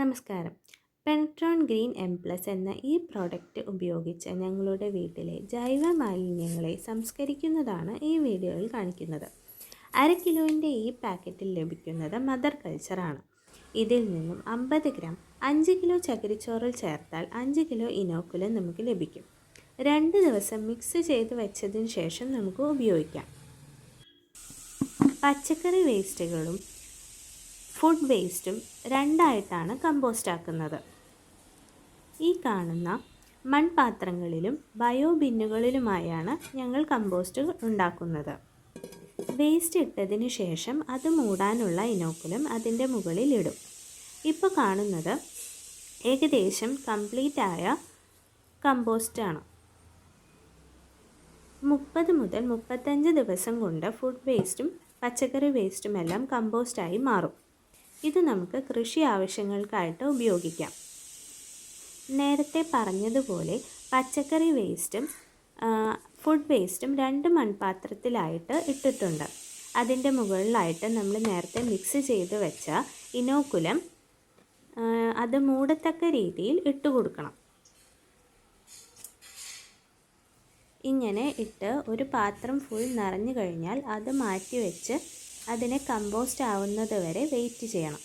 നമസ്കാരം. Pentron green M plus എന്ന ഈ പ്രോഡക്റ്റ് ഉപയോഗിച്ച് ഞങ്ങളുടെ വീട്ടിലെ ജൈവ മാലിന്യങ്ങളെ സംസ്കരിക്കുന്നതാണ് ഈ വീഡിയോയിൽ കാണിക്കുന്നത്. അര കിലോയിന്റെ ഈ പാക്കറ്റിൽ ലഭിക്കുന്നത് മദർ കൾച്ചറാണ് ഇതിൽ നിന്നും അമ്പത് ഗ്രാം അഞ്ച് കിലോ ചകിരിച്ചോറിൽ ചേർത്താൽ അഞ്ച് കിലോ ഇനോക്കുലം നമുക്ക് ലഭിക്കും. രണ്ട് ദിവസം മിക്സ് ചെയ്ത് വെച്ചതിന് ശേഷം നമുക്ക് ഉപയോഗിക്കാം. പച്ചക്കറി വേസ്റ്റുകളും ഫുഡ് വേസ്റ്റും രണ്ടായിട്ടാണ് കമ്പോസ്റ്റ് ആക്കുന്നത്. ഈ കാണുന്ന മൺപാത്രങ്ങളിലും ബയോ ബിന്നുകളിലുമായാണ് ഞങ്ങൾ കമ്പോസ്റ്റ് ഉണ്ടാക്കുന്നത്. വേസ്റ്റ് ഇട്ടതിന് ശേഷം അത് മൂടാനുള്ള ഇനോക്കുലം അതിന്റെ മുകളിൽ ഇടും. ഇപ്പോൾ കാണുന്നത് ഏകദേശം കംപ്ലീറ്റ് ആയ കമ്പോസ്റ്റാണ് മുപ്പത് മുതൽ മുപ്പത്തഞ്ച് ദിവസം കൊണ്ട് ഫുഡ് വേസ്റ്റും പച്ചക്കറി വേസ്റ്റുമെല്ലാം കമ്പോസ്റ്റായി മാറും. ഇത് നമുക്ക് കൃഷി ആവശ്യങ്ങൾക്കായിട്ട് ഉപയോഗിക്കാം. നേരത്തെ പറഞ്ഞതുപോലെ പച്ചക്കറി വേസ്റ്റും ഫുഡ് വേസ്റ്റും രണ്ട് മൺപാത്രത്തിലായിട്ട് ഇട്ടിട്ടുണ്ട്. അതിന്റെ മുകളിലായിട്ട് നമ്മൾ നേരത്തെ മിക്സ് ചെയ്ത് വെച്ച ഇനോക്കുലം അത് മൂടത്തക്ക രീതിയിൽ ഇട്ട് കൊടുക്കണം. ഇങ്ങനെ ഇട്ട് ഒരു പാത്രം ഫുൾ നിറഞ്ഞു കഴിഞ്ഞാൽ അത് മാറ്റി വെച്ച് അതിനെ കമ്പോസ്റ്റ് ആവുന്നത് വരെ വെയിറ്റ് ചെയ്യണം.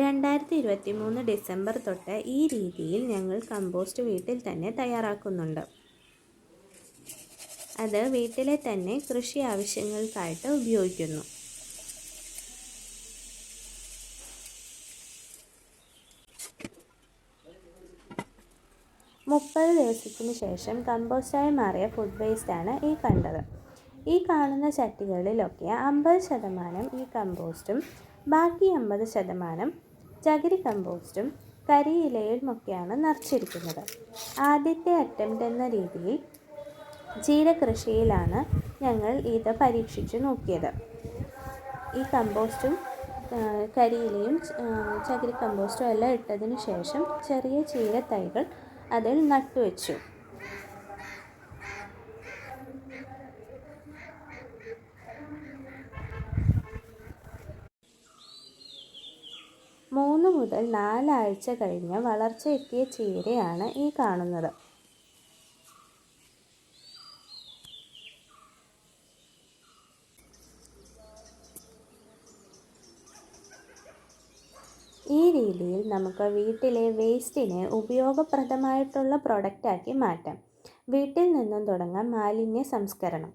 രണ്ടായിരത്തി ഇരുപത്തി മൂന്ന് ഡിസംബർ തൊട്ട് ഈ രീതിയിൽ ഞങ്ങൾ കമ്പോസ്റ്റ് വീട്ടിൽ തന്നെ തയ്യാറാക്കുന്നുണ്ട്. അത് വീട്ടിലെ തന്നെ കൃഷി ആവശ്യങ്ങൾക്കായിട്ട് ഉപയോഗിക്കുന്നു. മുപ്പത് ദിവസത്തിന് ശേഷം കമ്പോസ്റ്റായി മാറിയ ഫുഡ് വേസ്റ്റാണ് ഈ കണ്ടത്. ഈ കാണുന്ന ചട്ടികളിലൊക്കെ അമ്പത് ശതമാനം ഈ കമ്പോസ്റ്റും ബാക്കി അമ്പത് ശതമാനം ചകിരി കമ്പോസ്റ്റും കരിയിലയുമൊക്കെയാണ് നിറച്ചിരിക്കുന്നത്. ആദ്യത്തെ അറ്റംപ്റ്റ് എന്ന രീതിയിൽ ചീരകൃഷിയിലാണ് ഞങ്ങൾ ഇത് പരീക്ഷിച്ചു നോക്കിയത്. ഈ കമ്പോസ്റ്റും കരിയിലയും ചകിരി കമ്പോസ്റ്റും എല്ലാം ഇട്ടതിന് ശേഷം ചെറിയ ചീര തൈകൾ അതിൽ നട്ടുവെച്ചു മൂന്ന് മുതൽ നാലാഴ്ച കഴിഞ്ഞ് വളർച്ചയെത്തിയ ചീരയാണ് ഈ കാണുന്നത്. ഈ രീതിയിൽ നമുക്ക് വീട്ടിലെ വേസ്റ്റിനെ ഉപയോഗപ്രദമായിട്ടുള്ള പ്രൊഡക്റ്റാക്കി മാറ്റാം. വീട്ടിൽ നിന്നും തുടങ്ങാം മാലിന്യ സംസ്കരണം.